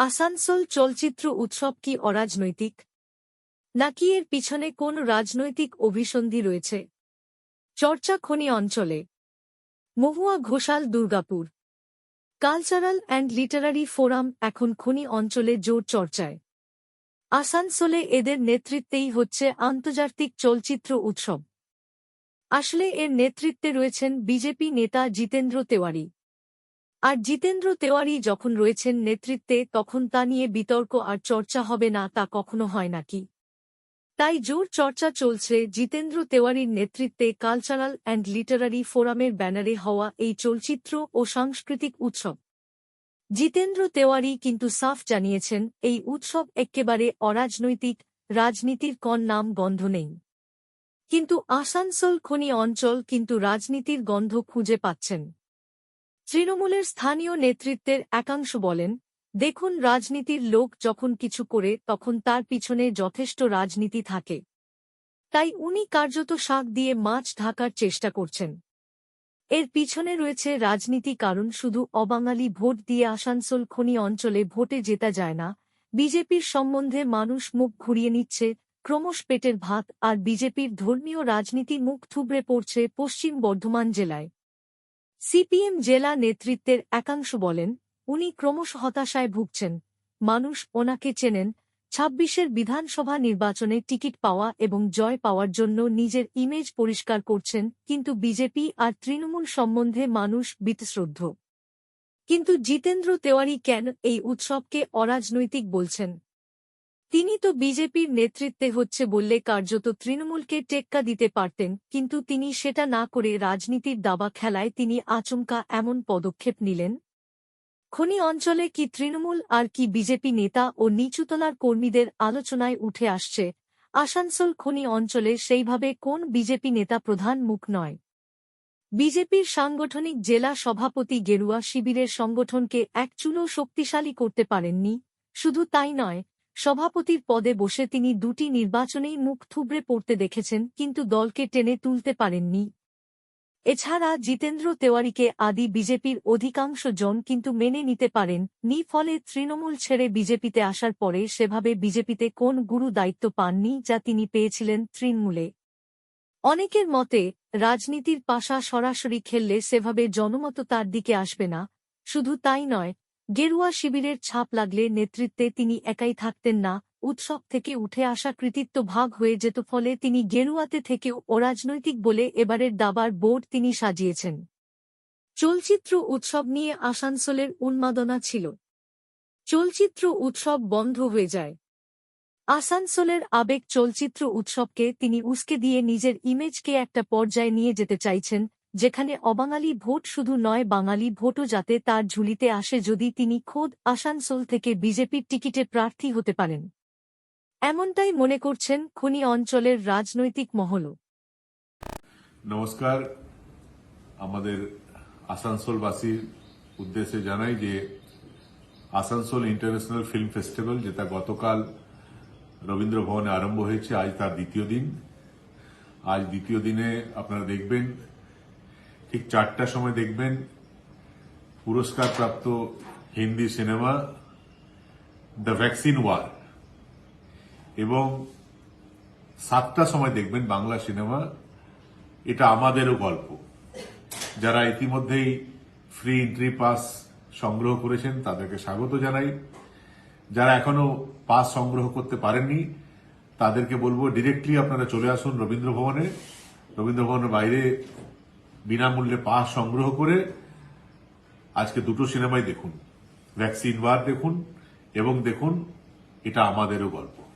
আসানসোল চলচ্চিত্র উৎসব কি অরাজনৈতিক? নাকি এর পিছনে কোন রাজনৈতিক অভিসন্ধি রয়েছে? চর্চা খনি অঞ্চলে। Mahua Ghoshal Durgapur. Cultural and literary forum এখন খনি অঞ্চলে জোর চর্চায়। আসানসোলে এদের নেতৃত্বেই হচ্ছে আন্তর্জাতিক চলচ্চিত্র উৎসব। আসলে এর নেতৃত্বে রয়েছেন বিজেপি নেতা জিতেন্দ্র তেওয়ারি। আর জিতেন্দ্র তেওয়ারি যখন রয়েছেন নেতৃত্বে, তখন তা নিয়ে বিতর্ক আর চর্চা হবে না, তা কখনো হয় নাকি তাই জোর চর্চা চলছে। জিতেন্দ্র তেওয়ারির নেতৃত্বে কালচারাল অ্যান্ড লিটারারি ফোরামের ব্যানারে হওয়া এই চলচ্চিত্র ও সাংস্কৃতিক উৎসব। জিতেন্দ্র তেওয়ারি কিন্তু সাফ জানিয়েছেন, এই উৎসব একেবারে অরাজনৈতিক, রাজনীতির কন নাম গন্ধ নেই। কিন্তু আসানসোল খনি অঞ্চল কিন্তু রাজনীতির গন্ধ খুঁজে পাচ্ছেন। তৃণমূলের স্থানীয় নেতৃত্বের একাংশ বলেন, দেখুন রাজনীতির লোক যখন কিছু করে, তখন তার পিছনে যথেষ্ট রাজনীতি থাকে। তাই উনি কার্যত শাক দিয়ে মাছ ঢাকার চেষ্টা করছেন। এর পিছনে রয়েছে রাজনীতি কারণ শুধু অবাঙালি ভোট দিয়ে আসানসোল খনি অঞ্চলে ভোটে জেতা যায় না, বিজেপির সম্বন্ধে মানুষ মুখ ঘুরিয়ে নিচ্ছে, ক্রমশ পেটের ভাত, আর বিজেপির ধর্মীয় রাজনীতি মুখ থুবড়ে পড়ছে পশ্চিম বর্ধমান জেলায়। সিপিএম জেলা নেতৃত্বের একাংশ বলেন, উনি ক্রমশ হতাশায় ভুগছেন। মানুষ ওনাকে চেনেন। ছাব্বিশের বিধানসভা নির্বাচনে টিকিট পাওয়া এবং জয় পাওয়ার জন্য নিজের ইমেজ পরিষ্কার করছেন, কিন্তু বিজেপি আর তৃণমূল সম্বন্ধে মানুষ বিতশ্রদ্ধ। কিন্তু জিতেন্দ্র তেওয়ারি কেন এই উৎসবকে অরাজনৈতিক বলছেন? তিনি তো বিজেপির নেতৃত্বে হচ্ছে বললে কার্যত তৃণমূলকে টেক্কা দিতে পারতেন, কিন্তু তিনি সেটা না করে রাজনীতির দাবা খেলায় তিনি আচমকা এমন পদক্ষেপ নিলেন? খনি অঞ্চলে কি তৃণমূল আর কি বিজেপি নেতা ও নিচুতলার কর্মীদের আলোচনায় উঠে আসছে? আসানসোল খনি অঞ্চলে সেইভাবে কোন বিজেপি নেতা প্রধান মুখ নয়? বিজেপির সাংগঠনিক জেলা সভাপতি গেরুয়া শিবিরের সংগঠনকে এক চুলো শক্তিশালী করতে পারেননি? শুধু তাই নয় সভাপতির পদে বসে তিনি দুটি নির্বাচনেই মুখ থুবড়ে পড়তে দেখেছেন, কিন্তু দলকে টেনে তুলতে পারেননি। এছাড়া জিতেন্দ্র তেওয়ারিকে আদি বিজেপির অধিকাংশ জন কিন্তু মেনে নিতে পারেন, নি ফলে তৃণমূল ছেড়ে বিজেপিতে আসার পরে সেভাবে বিজেপিতে কোন গুরু দায়িত্ব পাননি যা তিনি পেয়েছিলেন তৃণমূলে। অনেকের মতে, রাজনীতির পাশা সরাসরি খেললে সেভাবে জনমত তার দিকে আসবে না, শুধু তাই নয় গেরুয়া শিবিরের ছাপ লাগলে নেতৃত্বে তিনি একাই থাকতেন না, উৎসব থেকে উঠে আসা কৃতিত্ব ভাগ হয়ে যেত ফলে তিনি গেরুয়াতে থেকেও অরাজনৈতিক বলে এবারের দাবার বোর্ড তিনি সাজিয়েছেন। চলচ্চিত্র উৎসব নিয়ে আসানসোলের উন্মাদনা ছিল। চলচ্চিত্র উৎসব বন্ধ হয়ে যায়। আসানসোলের আবেগ চলচ্চিত্র উৎসবকে তিনি উস্কে দিয়ে নিজের ইমেজকে একটা পর্যায়ে নিয়ে যেতে চাইছেন যেখানে অবাঙালি ভোট শুধু নয়, বাঙালি ভোটও যাতে তার ঝুলিতে আসে যদি তিনি খোদ আসানসোল থেকে বিজেপির টিকিটে প্রার্থী হতে পারেন। এমনটাই মনে করছেন খনি অঞ্চলের রাজনৈতিক মহলও। নমস্কার। আমাদের আসানসোলবাসীর উদ্দেশ্যে জানাই যে আসানসোল ইন্টারন্যাশনাল ফিল্ম ফেস্টিভ্যাল, যেটা গতকাল রবীন্দ্র ভবনে আরম্ভ হয়েছে, আজ তার দ্বিতীয় দিন। আজ দ্বিতীয় দিনে আপনারা দেখবেন ঠিক চারটার সময় দেখবেন পুরস্কারপ্রাপ্ত Hindi cinema the vaccine war. এবং সাতটার সময় দেখবেন বাংলা সিনেমা। এটা আমাদেরও গল্প। যারা ইতিমধ্যেই ফ্রি এন্ট্রি পাস সংগ্রহ করেছেন, তাদেরকে স্বাগত জানাই। যারা এখনও পাস সংগ্রহ করতে পারেননি, তাদেরকে বলব ডিরেক্টলি আপনারা চলে আসুন রবীন্দ্র ভবনে রবীন্দ্র ভবনের বাইরে বিনামূল্যে পাস সংগ্রহ করে আজকে দুটো সিনেমাই দেখুন। ভ্যাকসিন বার দেখুন এবং দেখুন, এটা আমাদেরও গল্প।